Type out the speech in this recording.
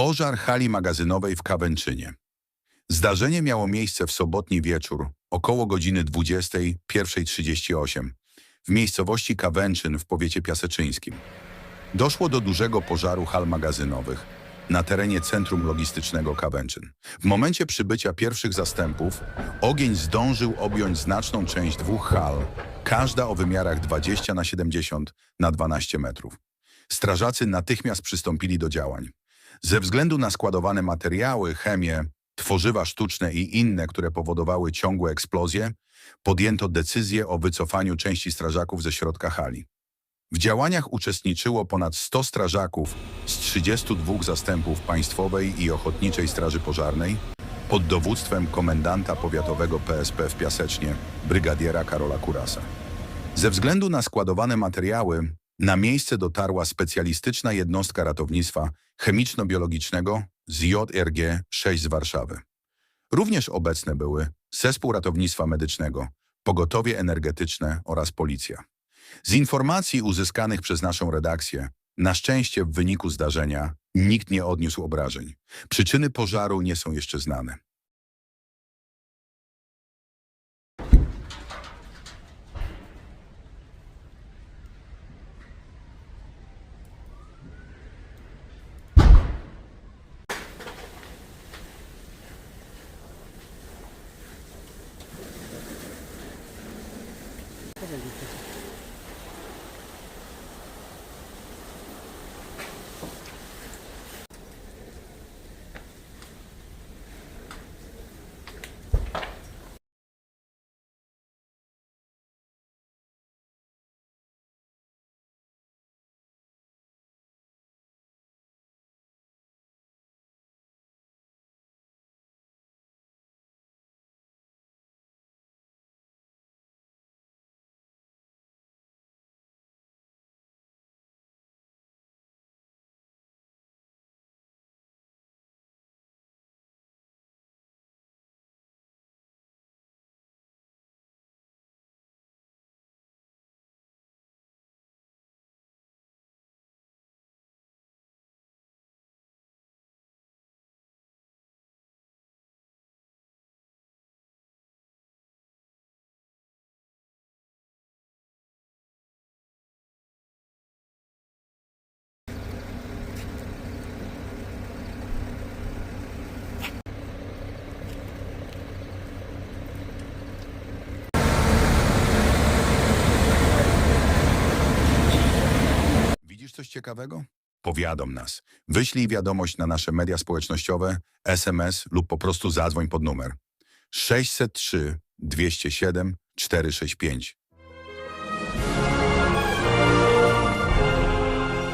Pożar hali magazynowej w Kawęczynie. Zdarzenie miało miejsce w sobotni wieczór, około godziny 21.38 w miejscowości Kawęczyn w powiecie piaseczyńskim. Doszło do dużego pożaru hal magazynowych na terenie centrum logistycznego Kawęczyn. W momencie przybycia pierwszych zastępów ogień zdążył objąć znaczną część dwóch hal, każda o wymiarach 20 na 70 na 12 metrów. Strażacy natychmiast przystąpili do działań. Ze względu na składowane materiały, chemię, tworzywa sztuczne i inne, które powodowały ciągłe eksplozje, podjęto decyzję o wycofaniu części strażaków ze środka hali. W działaniach uczestniczyło ponad 100 strażaków z 32 zastępów Państwowej i Ochotniczej Straży Pożarnej pod dowództwem komendanta powiatowego PSP w Piasecznie, brygadiera Karola Kurasa. Ze względu na składowane materiały, na miejsce dotarła specjalistyczna jednostka ratownictwa chemiczno-biologicznego z JRG 6 z Warszawy. Również obecne były Zespół Ratownictwa Medycznego, Pogotowie Energetyczne oraz Policja. Z informacji uzyskanych przez naszą redakcję, na szczęście w wyniku zdarzenia nikt nie odniósł obrażeń. Przyczyny pożaru nie są jeszcze znane. el coś ciekawego? Powiadom nas. Wyślij wiadomość na nasze media społecznościowe, SMS lub po prostu zadzwoń pod numer 603 207 465.